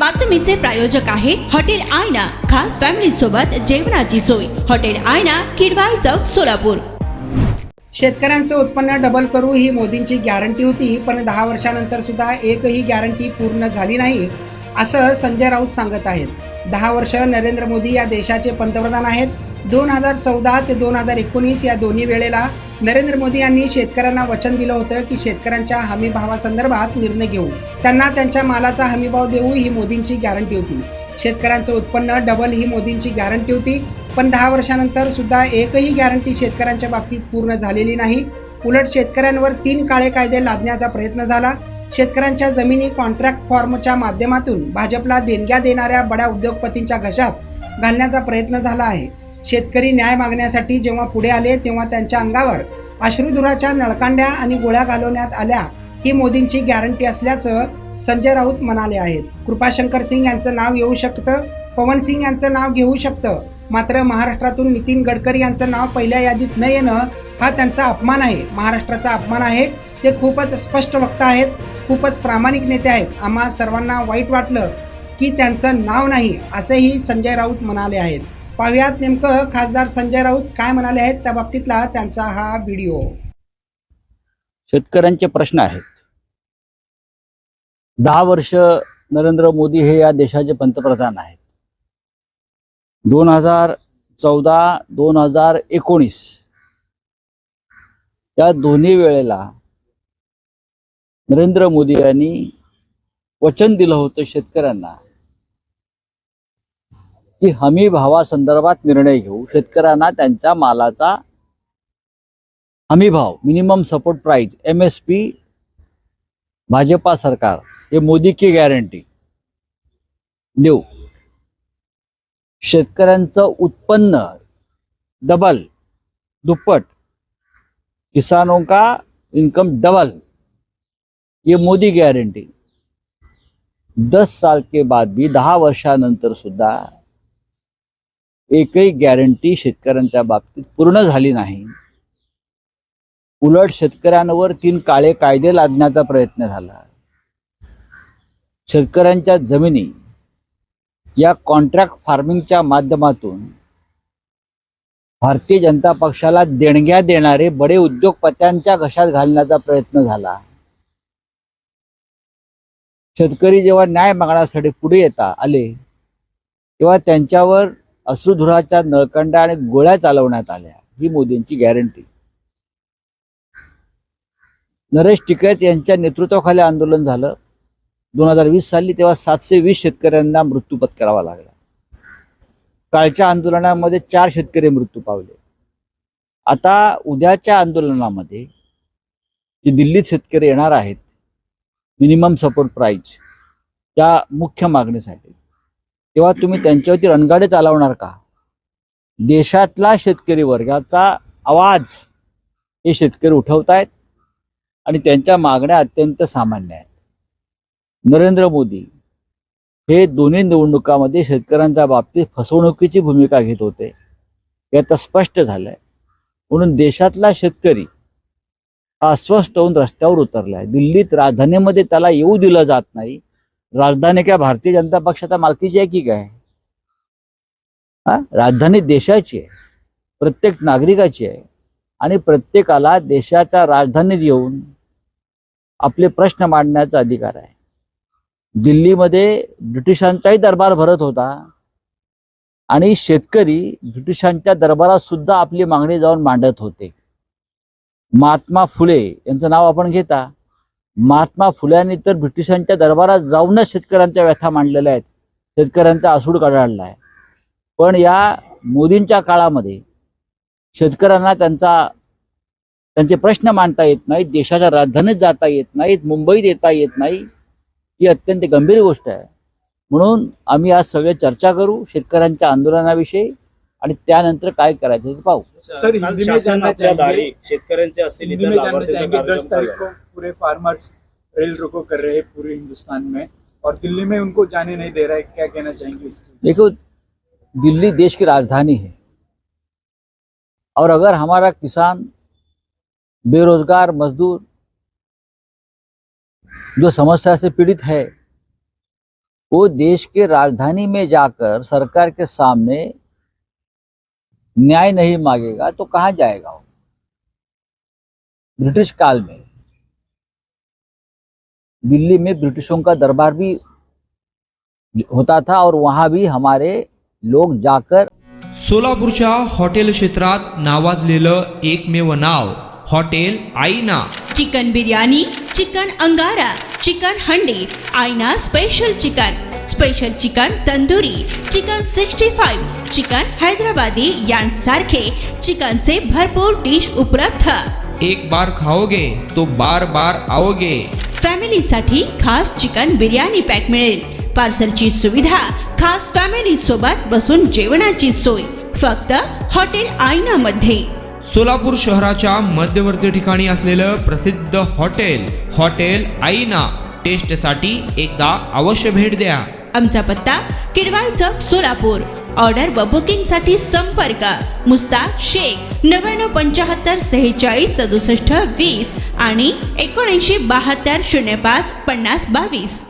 बातमीचे प्रायोजक आहे हॉटेल आयना खास फॅमिली सोबत जेवणाची सोय. हॉटेल आयना किडवाय चौक सोलापूर. शेतकऱ्यांचं उत्पन्न डबल करू ही मोदींची गॅरंटी होती पण दहा वर्षानंतर सुद्धा एकही गॅरंटी पूर्ण झाली नाही असं संजय राऊत सांगत आहेत. दहा वर्ष नरेंद्र मोदी या देशाचे पंतप्रधान आहेत. दोन हजार चौदा ते दोन हजार एकोणीस या दोन्ही वेळेला नरेंद्र मोदी यांनी शेतकऱ्यांना वचन दिलं होतं की शेतकऱ्यांच्या हमीभावासंदर्भात निर्णय घेऊ. त्यांना त्यांच्या मालाचा हमीभाव देऊ ही मोदींची गॅरंटी होती. शेतकऱ्यांचं उत्पन्न डबल ही मोदींची गॅरंटी होती. पण दहा वर्षानंतर सुद्धा एकही गॅरंटी शेतकऱ्यांच्या बाबतीत पूर्ण झालेली नाही. उलट शेतकऱ्यांवर तीन काळे कायदे लादण्याचा प्रयत्न झाला. शेतकऱ्यांच्या जमिनी कॉन्ट्रॅक्ट फॉर्मच्या माध्यमातून भाजपला देणग्या देणाऱ्या बड्या उद्योगपतींच्या घशात घालण्याचा प्रयत्न झाला आहे. शेतकरी न्याय मागण्यासाठी जेव्हा पुढे आले तेव्हा त्यांच्या अंगावर अश्रुधुराच्या नळकांड्या आणि गोळ्या घालवण्यात आल्या. ही मोदींची गॅरंटी असल्याचं संजय राऊत म्हणाले आहेत. कृपाशंकर सिंग यांचं नाव येऊ शकतं? पवन सिंग यांचं नाव घेऊ शकतं? मात्र महाराष्ट्रातून नितीन गडकरी यांचं नाव पहिल्या यादीत न येणं हा त्यांचा अपमान आहे. महाराष्ट्राचा अपमान आहे ते खूपच स्पष्ट वक्ता आहेत खूपच प्रामाणिक नेते आहेत. आम्हा सर्वांना वाईट वाटलं की त्यांचं नाव नाही असेही संजय राऊत म्हणाले आहेत. पाहुयात नेमकं खासदार संजय राऊत काय म्हणाले आहेत त्या बाबतीतला त्यांचा हा व्हिडिओ. शेतकऱ्यांचे प्रश्न आहेत. दहा वर्ष नरेंद्र मोदी हे या देशाचे पंतप्रधान आहेत. दोन हजार चौदा दोन हजार एकोणीस या दोन्ही वेळेला नरेंद्र मोदी यांनी वचन दिलं होतं शेतकऱ्यांना. की हमी भावासंदर्भात निर्णय घेऊ. शेतकऱ्यांना त्यांच्या मालाचा हमी भाव minimum support price M S P Bhajpa सरकार हे मोदी की गॅरंटी देऊ. शेतकऱ्यांचं उत्पन्न डबल दुप्पट. किसानों का इनकम डबल ये मोदी गॅरंटी दस साल के बाद भी दहा वर्षानंतर सुद्धा एकही गॅरंटी शेतकऱ्यांच्या बाबतीत पूर्ण झाली नाही. उलट शेतकऱ्यांवर तीन काळे कायदे लादण्याचा प्रयत्न झाला. शेतकऱ्यांच्या जमिनी या कॉन्ट्रॅक्ट फार्मिंगच्या माध्यमातून भारतीय जनता पक्षाला देणग्या देणारे बडे उद्योगपत्यांच्या घशात घालण्याचा प्रयत्न झाला. शेतकरी जेव्हा न्याय मागण्यासाठी पुढे येता आले तेव्हा त्यांच्यावर अश्रुधुराच्या नळकंड्या आणि गोळ्या चालवण्यात आल्या ही मोदींची गॅरंटी नरेश टिकैत यांच्या नेतृत्वाखाली आंदोलन झालं. दोन हजार वीस साली तेव्हा सातशे वीस शेतकऱ्यांना मृत्यू पत्करावा लागला. कालच्या आंदोलनामध्ये चार शेतकरी मृत्यू पावले. आता उद्याच्या आंदोलनामध्ये जे दिल्लीत शेतकरी येणार आहेत मिनिमम सपोर्ट प्राईज त्या मुख्य मागणीसाठी तेव्हा तुम्ही त्यांच्यावरती रणगाडे चालवणार का? देशातला शेतकरी वर्गाचा आवाज हे शेतकरी उठवतायत आणि त्यांच्या मागण्या अत्यंत सामान्य आहेत. नरेंद्र मोदी हे दोन्ही निवडणुकामध्ये शेतकऱ्यांच्या बाबतीत फसवणुकीची भूमिका घेत होते. हे आता स्पष्ट झालंय. म्हणून देशातला शेतकरी हा अस्वस्थ होऊन रस्त्यावर उतरलाय. दिल्लीत राजधानीमध्ये त्याला येऊ दिलं जात नाही. राजधानी काय भारतीय जनता पक्षाच्या मालकीची आहे की काय? हा? राजधानी देशाची आहे. प्रत्येक नागरिकाची आहे. आणि प्रत्येकाला देशाच्या राजधानीत येऊन आपले प्रश्न मांडण्याचा अधिकार आहे. दिल्लीमध्ये ब्रिटिशांचाही दरबार भरत होता. आणि शेतकरी ब्रिटिशांच्या दरबारात सुद्धा आपली मागणी जाऊन मांडत होते. महात्मा फुले यांचं नाव आपण घेता. महात्मा फुल्यांनी तर ब्रिटिशांच्या दरबारात जाऊनच शेतकऱ्यांच्या व्यथा मांडलेल्या आहेत. शेतकऱ्यांचा आसूड काढला आहे. पण या मोदींच्या काळामध्ये शेतकऱ्यांना त्यांचा त्यांचे प्रश्न मांडता येत नाहीत देशाच्या राजधानीत जाता येत नाहीत मुंबईत येता येत नाही ही अत्यंत गंभीर गोष्ट आहे. म्हणून आम्ही आज सगळे चर्चा करू शेतकऱ्यांच्या आंदोलनाविषयी आणि त्यानंतर काय करायचं ते पाहू. सर हिंदी में जानना पूरे फार्मर्स रेल रोको कर रहे हैं पूरे हिंदुस्तान में और दिल्ली में उनको जाने नहीं दे रहा है, क्या कहना चाहेंगे इसके देखो, दिल्ली देश की राजधानी है। और अगर हमारा किसान, बेरोजगार, मजदूर जो समस्या से पीड़ित है, वो देश के राजधानी में जाकर सरकार के सामने न्याय नहीं मांगेगा तो कहाँ जाएगा वो? ब्रिटिश काल में। दिल्ली में ब्रिटिशों का दरबार भी होता था और वहां भी हमारे लोग जाकर सोलापूरच्या हॉटेल क्षेत्रात नावाजलेलं एकमेव नाव hotel Aaina. Chicken biryani chicken angara chicken handi Aaina special chicken special chicken tandoori chicken sixty five chicken Hyderabadi यांसारखे चिकनचे भरपूर डिश उपलब्ध. एक बार खाओगे तो बार बार आओगे. फॅमिलीसाठी खास चिकन बिर्याणी पॅक मिळेल. पार्सलची सुविधा खास फॅमिली सोबत बसून जेवणाची सोय. फक्त हॉटेल आयना मध्ये सोलापूर शहराच्या मध्यवर्ती ठिकाणी असलेलं प्रसिद्ध हॉटेल हॉटेल आईना. टेस्टसाठी एकदा अवश्य भेट द्या. आमचा पत्ता किडवाई चौक सोलापूर. ऑर्डर व बुकिंगसाठी संपर्क. मुस्ताक शेख नव्याण्णव पंचाहत्तर सेहेचाळीस सदुसष्ट वीस आणि एकोणऐंशी बहात्तर शून्य पाच पन्नास बावीस.